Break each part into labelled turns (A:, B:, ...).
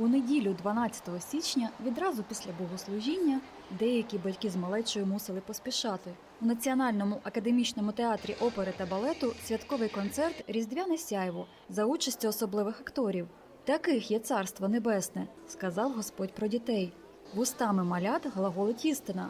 A: У неділю, 12 січня, відразу після богослужіння, деякі батьки з малечою мусили поспішати. У Національному академічному театрі опери та балету святковий концерт Різдвяне сяйво за участю особливих акторів. Таких є царство небесне, сказав Господь про дітей. Вустами малят глаголить істина.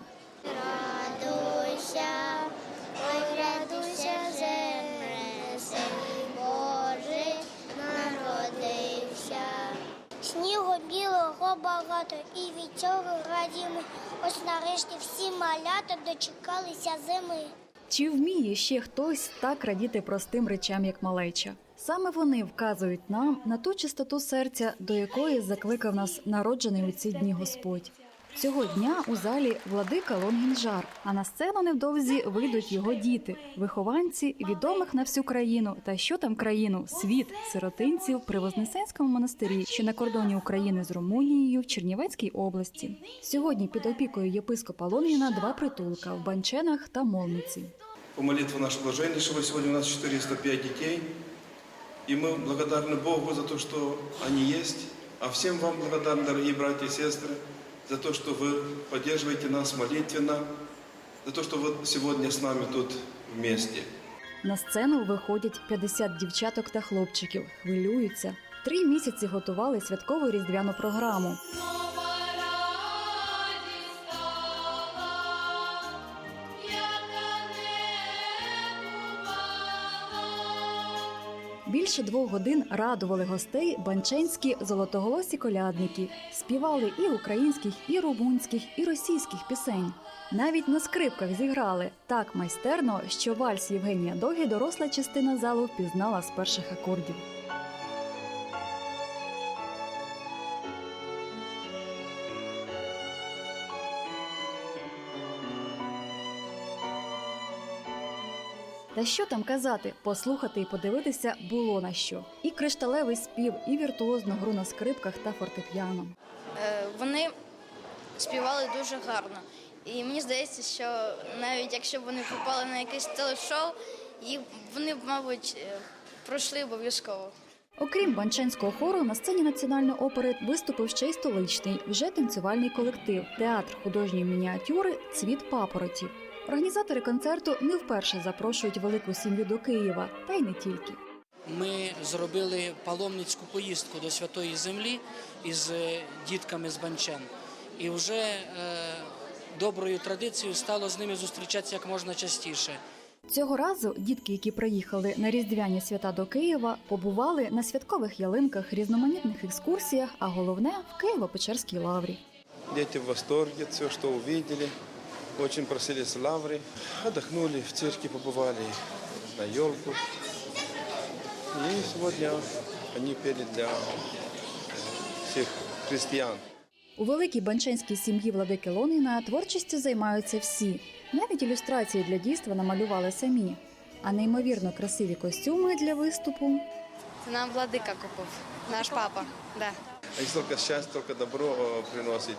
B: Багато, і від цього радімо. Ось нарешті всі малята дочекалися зими.
A: Чи вміє ще хтось так радіти простим речам, як малеча? Саме вони вказують нам на ту чистоту серця, до якої закликав нас народжений у ці дні Господь. Цього дня у залі владика Лонгінжар, а на сцену невдовзі вийдуть його діти, вихованці відомих на всю країну та що там країну, світ сиротинців при Вознесенському монастирі, що на кордоні України з Румунією в Чернівецькій області. Сьогодні під опікою єпископа Лонгіна два притулка в Банченах та Молниці.
C: По молитве нашего блаженнейшего сегодня у нас 405 детей. И мы благодарны Богу за то, что они есть. А всем вам благодарны, дорогие братья и сестры, за то, что вы поддерживаете нас молитвенно, за то, что вы сегодня с нами тут вместе.
A: На сцену виходять 50 дівчаток та хлопчиків, хвилюються. Три місяці готували святкову різдвяну програму. Більше двох годин радували гостей банченські золотоголосі колядники, співали і українських, і румунських, і російських пісень. Навіть на скрипках зіграли так майстерно, що вальс Євгенія Догі доросла частина залу впізнала з перших акордів. Та що там казати, послухати і подивитися було на що. І кришталевий спів, і віртуозну гру на скрипках та фортепіано.
D: Е, Вони співали дуже гарно. І мені здається, що навіть якщо б вони попали на якесь телешоу, їх вони б, мабуть, е, пройшли обов'язково.
A: Окрім банченського хору, на сцені національної опери виступив ще й столичний, вже танцювальний колектив, театр художньої мініатюри Цвіт папороті. Організатори концерту не вперше запрошують велику сім'ю до Києва, та й не тільки.
E: Ми зробили паломницьку поїздку до Святої Землі із е, дітками з Банчен. І вже е, доброю традицією стало з ними зустрічатися як можна частіше.
A: Цього разу дітки, які приїхали на різдвяні свята до Києва, побували на святкових ялинках, різноманітних екскурсіях, а головне в Києво-Печерській лаврі.
C: Дети в восторге, все, что увидели. Очень просили с лавры. Отдохнули, в церкви побывали, на елку. И сегодня они пели для всех христиан.
A: У великій банченській сім'ї владики Лоніна творчістю займаються всі. Навіть ілюстрації для дійства намалювали самі. А неймовірно красиві костюми для виступу
D: Це нам владика купив, наш папа. Да.
C: Они столько счастья, столько добро э, приносят.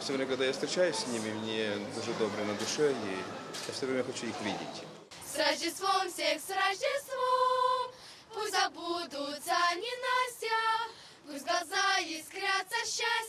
C: все время, когда я встречаюсь с ними, мне дуже добре на душе, и я все время хочу их видеть.
F: С Рождеством всех, с Рождеством! Пусть забудутся ненастья, Пусть глаза искрятся счастья,